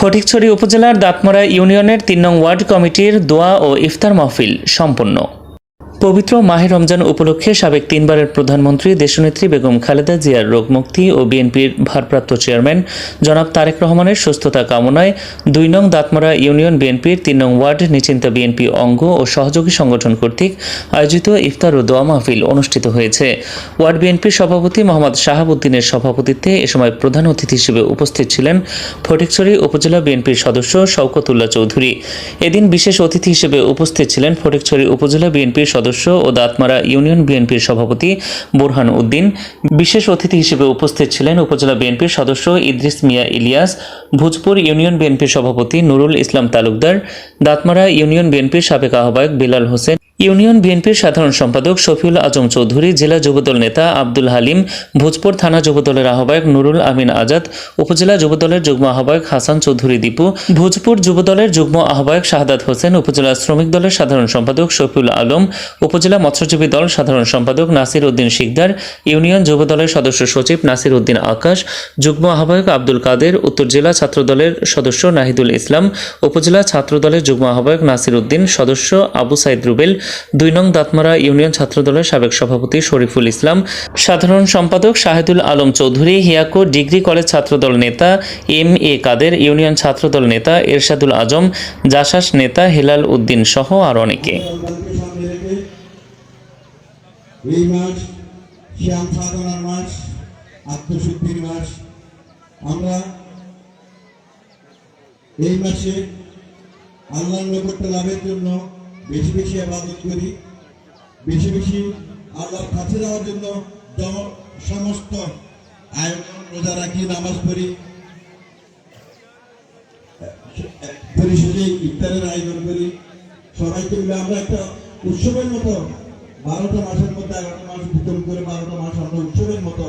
ফটিকছড়ি উপজেলার দাঁতমরা ইউনিয়নের তিন নং ওয়ার্ড কমিটির দোয়া ও ইফতার মাহফিল সম্পন্ন। পবিত্র মাহে রমজান উপলক্ষে সাবেক তিনবারের প্রধানমন্ত্রী দেশনেত্রী বেগম খালেদা জিয়ার রোগমুক্তি ও বিএনপির ভারপ্রাপ্ত চেয়ারম্যান জনাব তারেক রহমানের সুস্থতা কামনায় দুই নং দাঁতমরা ইউনিয়ন বিএনপির তিন নং ওয়ার্ড নিচিন্তা বিএনপি অঙ্গ ও সহযোগী সংগঠন কর্তৃক আয়োজিত ইফতার ও দোয়া মাহফিল অনুষ্ঠিত হয়েছে। ওয়ার্ড বিএনপির সভাপতি মোহাম্মদ শাহাবুদ্দিনের সভাপতিত্বে এ সময় প্রধান অতিথি হিসেবে উপস্থিত ছিলেন ফটিকছড়ি উপজেলা বিএনপির সদস্য শওকতুল্লাহ চৌধুরী। এদিন বিশেষ অতিথি হিসেবে উপস্থিত ছিলেন ফটিকছড়ি উপজেলা বিএনপির সদস্য ও দাঁতমারা ইউনিয়ন বিএনপির সভাপতি বোরহান উদ্দিন। বিশেষ অতিথি হিসেবে উপস্থিত ছিলেন উপজেলা বিএনপির সদস্য ইদ্রিস মিয়া ইলিয়াস, ভোজপুর ইউনিয়ন বিএনপির সভাপতি নুরুল ইসলাম তালুকদার, দাঁতমারা ইউনিয়ন বিএনপির সাবেক আহ্বায়ক বিলাল হোসেন। ইউনিয়ন বিএনপির সাধারণ সম্পাদক শফিউল আজম চৌধুরী, জেলা যুবদল নেতা আব্দুল হালিম, ভোজপুর থানা যুবদলের আহ্বায়ক নুরুল আমিন আজাদ, উপজেলা যুবদলের যুগ্ম আহ্বায়ক হাসান চৌধুরী দীপু, ভোজপুর যুবদলের যুগ্ম আহ্বায়ক শাহাদাত হোসেন, উপজেলা শ্রমিক দলের সাধারণ সম্পাদক শফিউল আলম, উপজেলা মৎস্যজীবী দল সাধারণ সম্পাদক নাসির উদ্দিন শিকদার, ইউনিয়ন যুবদলের সদস্য সচিব নাসির উদ্দিন আকাশ, যুগ্ম আহ্বায়ক আব্দুল কাদের, উত্তর জেলা ছাত্রদলের সদস্য নাহিদুল ইসলাম, উপজেলা ছাত্রদলের যুগ্ম আহ্বায়ক নাসির উদ্দিন, সদস্য আবু সাইদ রুবেল দুই নং দাঁতমারা ইউনিয়ন ছাত্রদলের সাবেক সভাপতি শরীফুল ইসলাম, সাধারণ সম্পাদক শাহিদুল আলম চৌধুরী, হিয়াকো ডিগ্রি কলেজ ছাত্রদল নেতা M A Kader, union Chhatradal নেতা এরশাদুল আজম, জাসাস নেতা হেলাল উদ্দিন সহ আর অনেকে। এই মাসে আল্লাহর নৈকট্য লাভের জন্য বেশি বেশি আবাদত করি। বেশি বেশি আল্লাহর কাছে যাওয়ার জন্য সমস্ত আয়োজন, রোজা রাখি, নামাজ পড়ি। পরিশেষে ইফতারের আয়োজন করি। সবাইকে মিলে আমরা একটা উৎসবের মতো, বারোটা মাসের মধ্যে এগারোটা মাস ভিতর করে বারোটা মাস আমরা উৎসবের মতো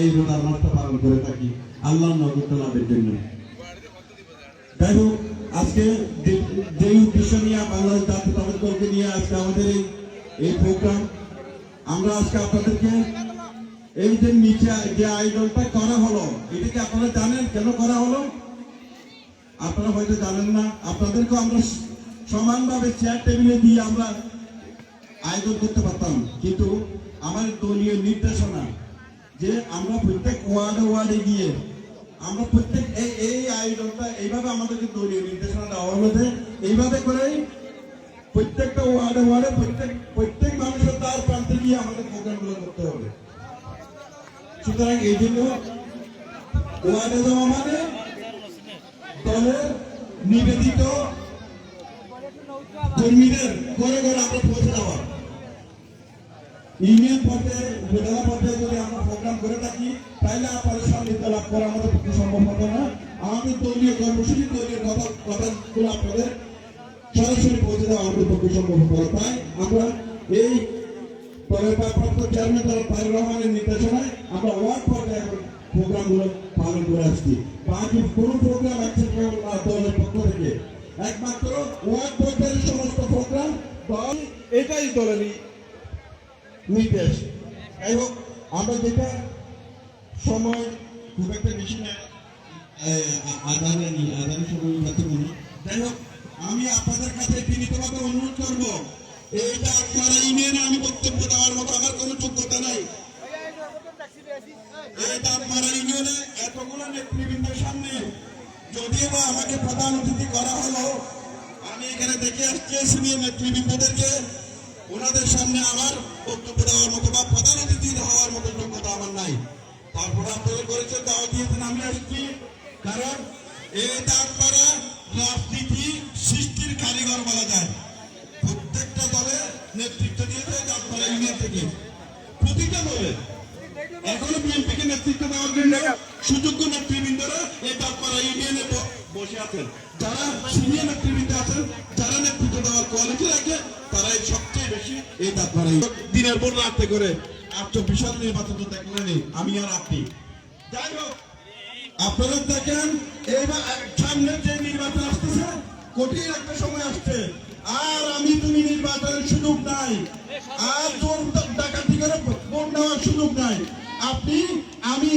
এই রোজার মাসটা পালন করে থাকি। আল্লাহ নগর লাভের জন্য। যাই আজকে যে- উদ্দেশ্য নিয়ে বাংলাদেশ জাতীয়তাবাদী দলকে নিয়ে আজকে আমাদের এই এই প্রোগ্রাম আমরা আজকে আপনাদেরকে এই যে নিচে যে আয়োজনটা করা হলো এটাকে আপনারা জানেন? কেন করা হলো? আপনারা হয়তো জানেন না। আপনাদেরকে আমরা সমানভাবে চেয়ার টেবিলে দিয়ে আমরা আয়োজন করতে পারতাম। কিন্তু আমাদের দলীয় নির্দেশনা যে আমরা প্রত্যেক ওয়ার্ডে ওয়ার্ডে গিয়ে আমরা প্রত্যেক এই এই আয়োজনটা এইভাবে আমাদেরকে দলীয় নির্দেশনা দেওয়া হলো যে এইভাবে করেই প্রত্যেকটা ওয়ার্ডে ওয়ার্ডে প্রত্যেক প্রত্যেক মানুষের তার প্রান্তে গিয়ে আমাদের প্রোগ্রামগুলো করতে হবে। সুতরাং এই জন্য ওয়ার্ডে যাওয়া মানে দলের নিবেদিত কর্মীদের ঘরে ঘরে আমরা পৌঁছে দেওয়া। ইউনিয়ন পর্যায়ে জেলা পর্যায়ে যদি আমরা প্রোগ্রাম করে থাকি, তাহলে আপনাদের সান্নিধ্য লাভ করা আমাদের পক্ষে সম্ভব হবে না। আমাদের দলীয় কর্মসূচি, দলীয় কথা, কথাগুলো আপনাদের সরাসরি পৌঁছে দেওয়া আমাদের পক্ষে সম্ভব হবে। তাই আমরা এই ভারপ্রাপ্ত চেয়ারম্যান তারেক রহমানের নির্দেশনায় আমরা ওয়ার্ড পর্যায়ে প্রোগ্রামগুলো পালন করে আসছি। বাকি কোনো প্রোগ্রাম দলের পক্ষ থেকে। একমাত্র ওয়ার্ড পর্যায়ের সমস্ত প্রোগ্রাম দল এটাই দলেরই নির্দেশ যাই হোক, আমরা যেটা সময় খুব একটা বেশি না আদানে নি আদানের সময় যাতে বলি যাই হোক, আমি আপনাদের কাছে বিনীতভাবে অনুরোধ করব। এইটা আপনারা ইউনিয়নে আমি বক্তব্য দেওয়ার মতো আমার কোনো যোগ্যতা নাই। এইটা আপনারা ইউনিয়নে এতগুলো নেতৃবৃন্দের সামনে যদিও বা আমাকে প্রধান অতিথি করা হলো, আমি এখানে দেখে আসছি, সিনিয়র নেতৃবৃন্দদেরকে। ওনাদের সামনে আমার বক্তব্য দেওয়ার মতো তারপরে থেকে। নেতৃত্ব দেওয়ার জন্য সুযোগ্য নেতৃবৃন্দরা এই আপনারা ইউনিয়নে বসে আছেন। যারা সিনিয়র নেতৃবৃন্দ আছেন, যারা নেতৃত্ব দেওয়ার কোয়ালিটি রাখে, তারাই সবচেয়ে দিনের পর রাতে করে আটশো বিশাল নির্বাচন তো দেখলেনি আমি আর আপনি। যাই হোক, আপনারা দেখেন, এইবার সামনে যে নির্বাচন আসতেছে, কঠিন একটা সময় আসছে। আর আমি তুমি নির্বাচনের সুযোগ নাই। আর জোর ডাকাতি করে ভোট নেওয়ার সুযোগ নাই। আপনি, আমি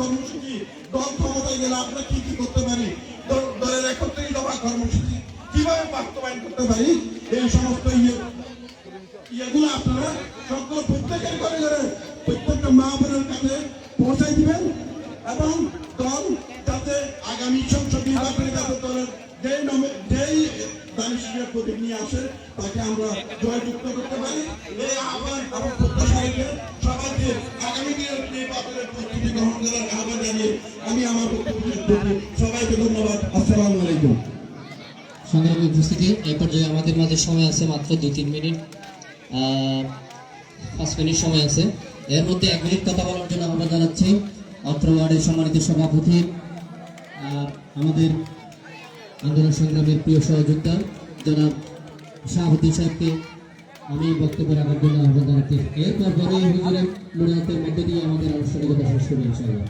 কর্মসূচি। দল ক্ষমতায় গেলে আমরা কি কি করতে পারি? দলের একত্রিশ দফা কর্মসূচি কীভাবে বাস্তবায়ন করতে পারি? এই সমস্ত ইয়ে এগুলো আপনারা সকল প্রত্যেকের ঘরে ঘরে প্রত্যেকটা মা বোনের কাছে পৌঁছাই দিবেন এবং দল যাতে আগামী সংসদ নির্বাচনে যাতে দলের যেই নমে যেই দানিশের প্রতীক নিয়ে আসে, তাকে আমরা জয়যুক্ত করতে পারি। এই আহ্বান এবং প্রত্যাশা সবাইকে আগামী সংগ্রামী উপস্থিতি, এই পর্যায়ে আমাদের মাঝে সময় আছে মাত্র দুই তিন মিনিট পাঁচ মিনিট সময় আছে। এর মধ্যে এক মিনিট কথা বলার জন্য আমরা জানাচ্ছি, অত্র ওয়ার্ডের সম্মানিত সভাপতি আমাদের আন্দোলন সংগ্রামের প্রিয় সহযোদ্ধা, জনাব শাহাবুদ্দি সাহেবকে আমি বক্তব্য রাখার জন্য আহ্বান জানাচ্ছি এরপর পরে হুজুরের মুরাতের মধ্যে দিয়ে আমাদের আনুষ্ঠানিকতা শেষ করব ইনশাআল্লাহ।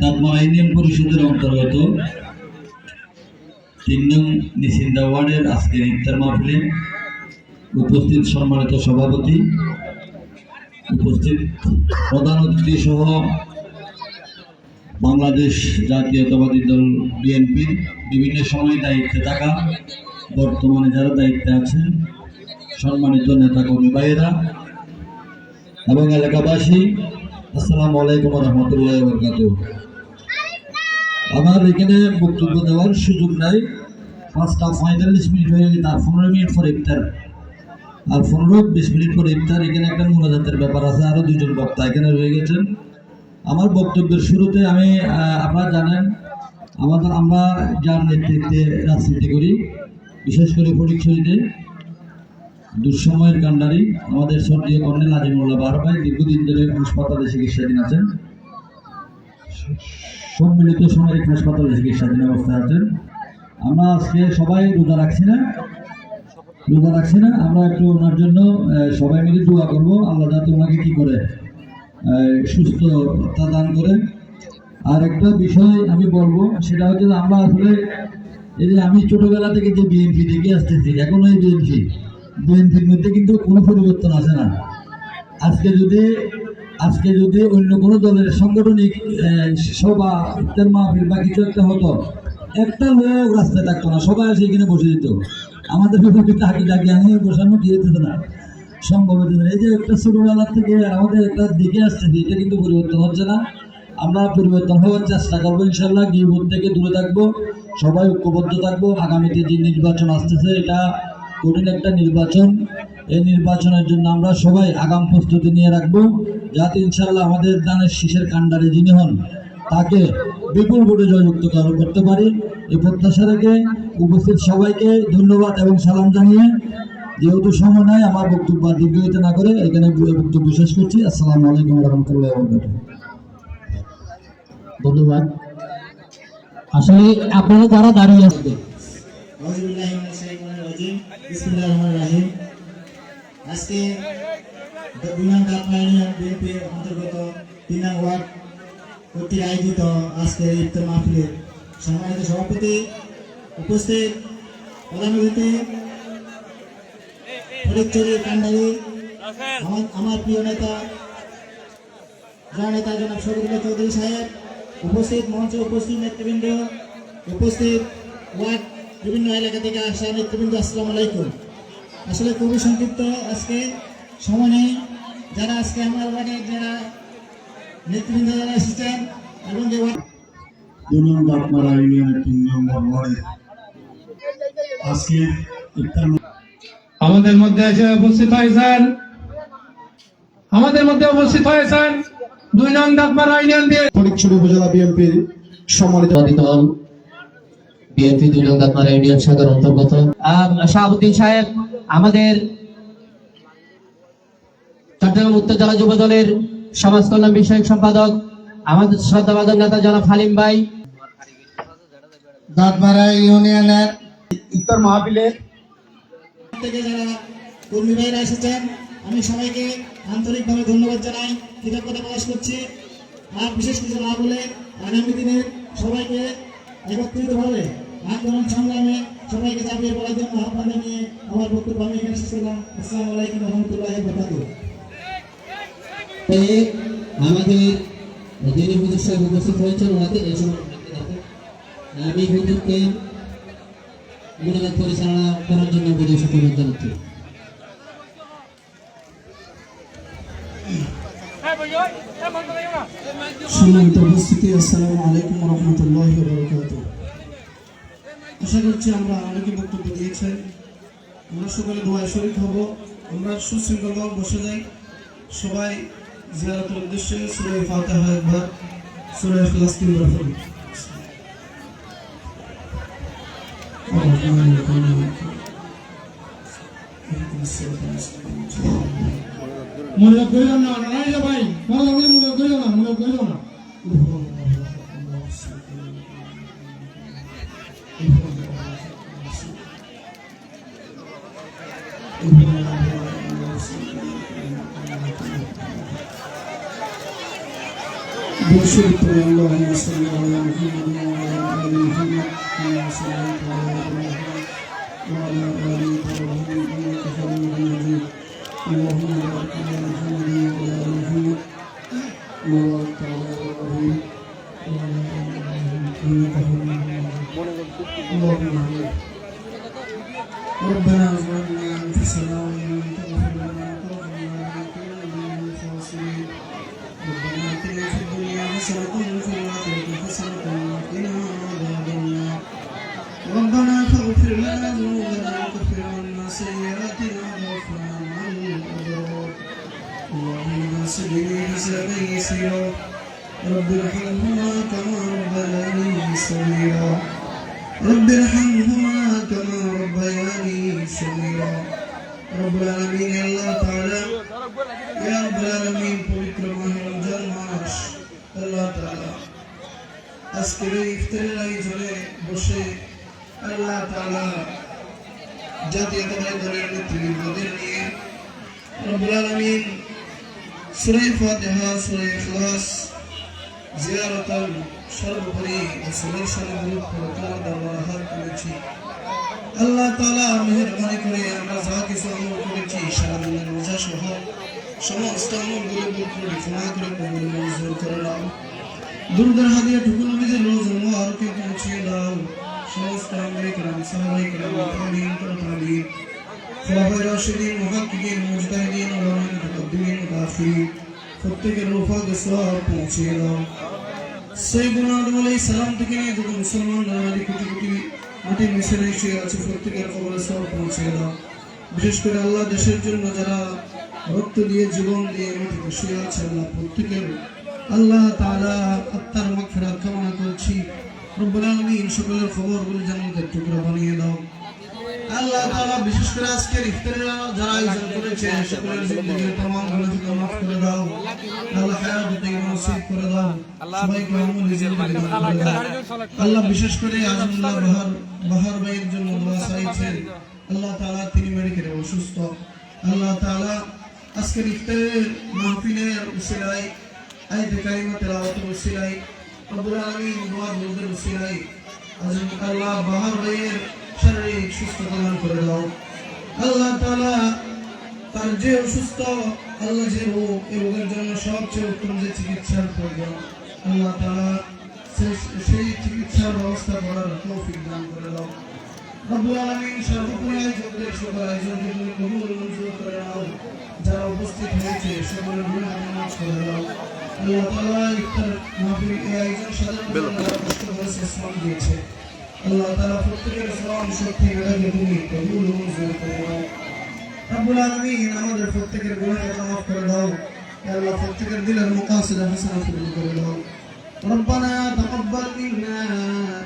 দাঁতমারা ইউনিয়ন পরিষদের অন্তর্গত তিন নং নিসিন্দা ওয়ার্ডের আজকের ইফতার মাহফিলে উপস্থিত সম্মানিত সভাপতি, উপস্থিত প্রধান অতিথি সহ বাংলাদেশ জাতীয়তাবাদী দল বিএনপির বিভিন্ন সময় দায়িত্বে থাকা বর্তমানে যারা দায়িত্বে আছেন, সম্মানিত নেতা কর্মী ভাইয়েরা এবং এলাকাবাসী, আসসালামু আলাইকুম রহমতুল্লাহ বরকাত আমার এখানে বক্তব্য দেওয়ার সুযোগ নাই। পাঁচটা পঁয়তাল্লিশ মিনিট হয়ে গেছে, আর পনেরো মিনিট পর ইফতার। আর পনেরো বিশ মিনিট পর ইফতার, এখানে একটা মোনাজাতের ব্যাপার আছে আরও দুজন বক্তা এখানে রয়ে গেছেন। আমার বক্তব্যের শুরুতে আমি আপনারা জানেন, আমাদের আমরা যার নেতৃত্বে রাজনীতি করি বিশেষ করে ফটিকছড়িতে দুঃসময়ের কাণ্ডারি আমাদের সর্দীয় কর্নেল আজিমুল্লাহ বার ভাই দীর্ঘদিন ধরে হাসপাতালে চিকিৎসাধীন আছেন। সম্মিলিত সামরিক হাসপাতালে চিকিৎসাধীন অবস্থায় আছেন। আমরা আজকে সবাই রোজা রাখছি না? রোজা রাখছি না? আমরা একটু ওনার জন্য সবাই মিলে দোয়া করব। আল্লাহ যাতে ওনাকে কী করে সুস্থতা দান করেন। আর একটা বিষয় আমি বলব, সেটা হচ্ছে আমরা আসলে এই যে আমি ছোটবেলা থেকে যে বিএনপি দেখে আসতেছি, এখন ওই বিএনপি বিএনপির মধ্যে কিন্তু কোনো পরিবর্তন আসে না। আজকে যদি আজকে যদি অন্য কোনো দলের সাংগঠনিক সভা, ইফতার মাহফিল বা কিছু একটা হতো, একটা লোক রাস্তায় থাকতো না, সবাই এসে এখানে বসে যেত আমাদের বিপক্ষে তাকে ডাকি আমি বসানো দিয়ে দিত না। সম্ভব হতে না। এই যে একটা ছোটবেলার থেকে আমাদের একটা দিকে আসছে এটা কিন্তু পরিবর্তন হচ্ছে না। আমরা পরিবর্তন হওয়ার চেষ্টা করব, ইনশাল্লাহ গিয়ে থেকে দূরে থাকব। সবাই ঐক্যবদ্ধ থাকব। আগামীতে যে নির্বাচন আসতেছে, এটা কঠিন একটা নির্বাচন। এই নির্বাচনের জন্য আমরা সবাই আগাম প্রস্তুতি নিয়ে রাখব। যাতে ইনশাল্লাহ আমাদের দানের শীষের কাণ্ডারে যিনি হন, তাকে বিপুল ভোটে জয়যুক্ত করতে পারি। এই প্রত্যাশা রেখে উপস্থিত সবাইকে ধন্যবাদ এবং সালাম জানিয়ে, যেহেতু সময় নাই, আমার বক্তব্য আর দীর্ঘায়িত না করে এখানে বক্তব্য শেষ করছি। আসসালামু আলাইকুম রহমতুল্লাহ ধন্যবাদ। আসলে আপনারা যারা দাঁড়িয়ে রহিম। আজকে দুনাম কাটমাইনিয়া বিএনপির ওয়ার্ড কর্তৃক আয়োজিত আজকের ইফতার মাহফিলের সম্মানিত সভাপতি উপস্থিত প্রধান অতিথি কান্ডারি আমার প্রিয় নেতা জনাব শরীফুল্লাহ চৌধুরী সাহেব উপস্থিত মঞ্চে উপস্থিত নেতৃবৃন্দ উপস্থিত ওয়ার্ড বিভিন্ন এলাকা থেকে আসা নেতৃবৃন্দ আসসালামু আলাইকুম। আসলে খুবই সংক্ষিপ্ত আজকে সময় নেই। যারা আজকে আমার ওয়ার্ডের যারা নেতৃবৃন্দ যারা এসেছেন এবং যে ওয়ার্ড দুই নং দাঁতমারা ইউনিয়নের তিন নম্বর ওয়ার্ডে আজকে আমাদের মধ্যে এসে উপস্থিত হয়েছেন। আমাদের মধ্যে উপস্থিত হয়েছেন দুই নং দাঁতমারা ইউনিয়ন দিয়ে ফটিকছড়ি উপজেলা বিএনপির সম্মানিত দল বিএনপি দুই নং দাঁতমারা ইউনিয়ন শাখার অন্তর্গত। শাহাবুদ্দিন সাহেব আমাদের চট্টগ্রাম উত্তর জেলা যুব দলের সমাজ কল্যাণ বিষয়ক সম্পাদক আমাদের শ্রদ্ধাবাদক নেতা জনাব হালিম ভাই। দাঁতমারা ইউনিয়নের ইফতার মাহফিলের থেকে যারা কর্মী ভাইরা এসেছেন আমি সবাইকে আন্তরিকভাবে ধন্যবাদ জানাই, কৃতজ্ঞতা প্রকাশ করছি। আর বিশেষ কিছু না বলে আগামী দিনে সবাইকে একত্রিতভাবে আন্দোলন সংগ্রামে সবাইকে চাপিয়ে পড়ার জন্য আহ্বান জানিয়ে আমার বক্তব্য আমি এখানে শেষ করলাম। আসসালামু আলাইকুম রহমতুল্লাহ আমাদের যিনি হুজুর সাহেব উপস্থিত হয়েছেন, ওনাকে এই সময় আমি হুজুরকে মোনাজাত পরিচালনা করার জন্য বিদেশ অনুরোধ জানাচ্ছি। সম্মানিত উপস্থিতি। আসসালামু আলাইকুম রহমতুল্লাহ বরকাত আশা করছি আমরা অনেকে বক্তব্য দিয়েছেন। আমরা সকলে দোয়ায় শরীক হব। আমরা সুশৃঙ্খলভাবে বসে যাই। সবাই জিয়ারতের উদ্দেশ্যে সুরে ফাতেহা একবার সুরে ইখলাস তিনবার পড়ি মনে করিল না নাই রে ভাই মনে মনে করিল না মনে করিল না بشرت اللهم صل على محمد ربنا ظلمنا انفسنا وان ناصرني حسابا يسيرا رب ارحمهما كما ربياني صغيرا رب ارحمهما كما ربياني صغيرا رب العالمين يا الله تعالى ইয়া রাব্বুল আলামিন পবিত্র মাহে রমজান মাস আল্লাহ তাআলা আজকের এই ইফতারের আয়োজনে বসে আল্লাহ তাআলা জাতীয়তাবাদী দলের নেতৃবৃন্দদের নিয়ে রব্বুল আলামিন সূরা ফাতিহা সূরা ইখলাস জিয়ারতাল সর্বোপরি রাসূলের সালামের উপর তোমার দরবারে হাত তুলেছি আল্লাহ তাআলা মেহেরবানি করে আমরা যা কিছু আমল করেছি সারা দিনের রোজা সহ সমস্ত আমলগুলো করে ক্ষমা করে কবুল মঞ্জুর করে নাও দুর্গার হাদিয়া টুকু নবীদের রোজ মোবারকে পৌঁছিয়ে দাও সমস্ত আমলে کرام সাহাবায়ে کرام তাবিঈন তাবিঈন খোলাফায়ে রাশিদিন মুহাক্কিকিন মুজতাহিদিন উলামায়ে মুতাকদ্দিমিন প্রত্যেকের রূফাকে সওয়াব পৌঁছিয়ে দাও। আদম আলাইহিস সালাম থেকে নিয়ে যত মুসলমান নারী কোটি কোটি মাটির মিশরে শুয়ে আছে, প্রত্যেকের কবরে সব পৌঁছে দাও। বিশেষ করে আল্লাহ দেশের জন্য যারা রক্ত দিয়ে, জীবন দিয়ে মাটিতে শুয়ে আছে, আল্লাহ প্রত্যেকের আল্লাহ তাআলা আত্মার মাগফিরাত কামনা করছি। রব্বুল আলামিন সকলের খবরগুলো জান্নাতের টুকরা বানিয়ে দাও। আল্লাহ তাআলা বিশেষ করে আজকের ইফতারের যারা আয়োজন করেছে সকলের জিন্দেগির तमाम গুনাহ থেকে মাফ করে দাও আল্লাহ হায়াত থেকে নসিব করে দাও সবাইকে আমল জিন্দেগি দান করে দাও আল্লাহ বিশেষ করে আজমুল্লাহ বাহার বাহার ভাইয়ের জন্য দোয়া চাইছেন আল্লাহ তাআলা তিনি মেডিকেলে অসুস্থ আল্লাহ তাআলা আজকের ইফতারের মাহফিলের উসিলায় আয়াতে কারিমা তেলাওয়াতের উসিলায় রব্বুল আলামিন দোয়া দরুদের উসিলায় আজম আল্লাহ বাহার ভাইয়ের শারীরিক সুস্থতা দান করে দাও। আল্লাহ তাআলা তার যে অসুস্থ আল্লাহ যে রোগ এই রোগের জন্য সবচেয়ে উত্তম যে চিকিৎসার প্রয়োজন আল্লাহ তাআলা সেই চিকিৎসার ব্যবস্থা করার তৌফিক দান করে দাও। রব্বুল আলামিন সকল কবুল মঞ্জুর করে নাও। যারা উপস্থিত হয়েছে সকলের মাফ করে দাও। আল্লাহ তাআলা ইফতার মাহফিল এই আয়োজন কষ্ট শ্রম দিয়েছে আল্লাহ তাআলা প্রত্যেকের শ্রম শক্তি মেধাকে তুমি কবুল মঞ্জুর করে নাও রব্বুল আলামিন আমাদের প্রত্যেকের গুনাহকে মাফ করে দাও ইয়া আল্লাহ প্রত্যেকের দিলের মুকাসিদ হাসানাত কবুল করে দাও ربنا تقبل منا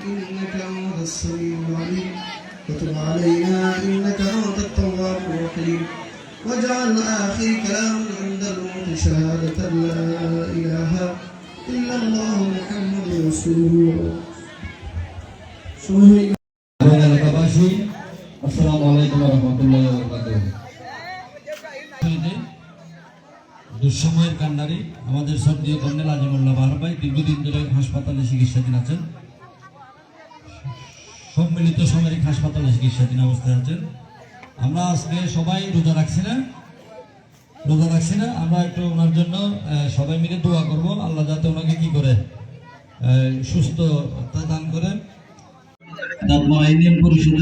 إنك أنت السميع العليم وتب علينا إنك أنت التواب الرحيم واجعل آخر كلام عند الموت شهادة لا إله إلا الله محمد رسول الله এবং দুঃসময়ের কান্ডারি, আমাদের সর্দীয় কর্নেল আজিমুল্লাহ বাহার দীর্ঘদিন ধরে হাসপাতালে চিকিৎসাধীন আছেন। সম্মিলিত সামরিক হাসপাতালে চিকিৎসাধীন অবস্থায় আছেন। আমরা আজকে সবাই রোজা রাখছি না? রোজা রাখছি না? আমরা একটু ওনার জন্য সবাই মিলে দোয়া করব। আল্লাহ যাতে ওনাকে কি করে সুস্থতা দান করেন। তারপর আইনিয়ান পরিষদের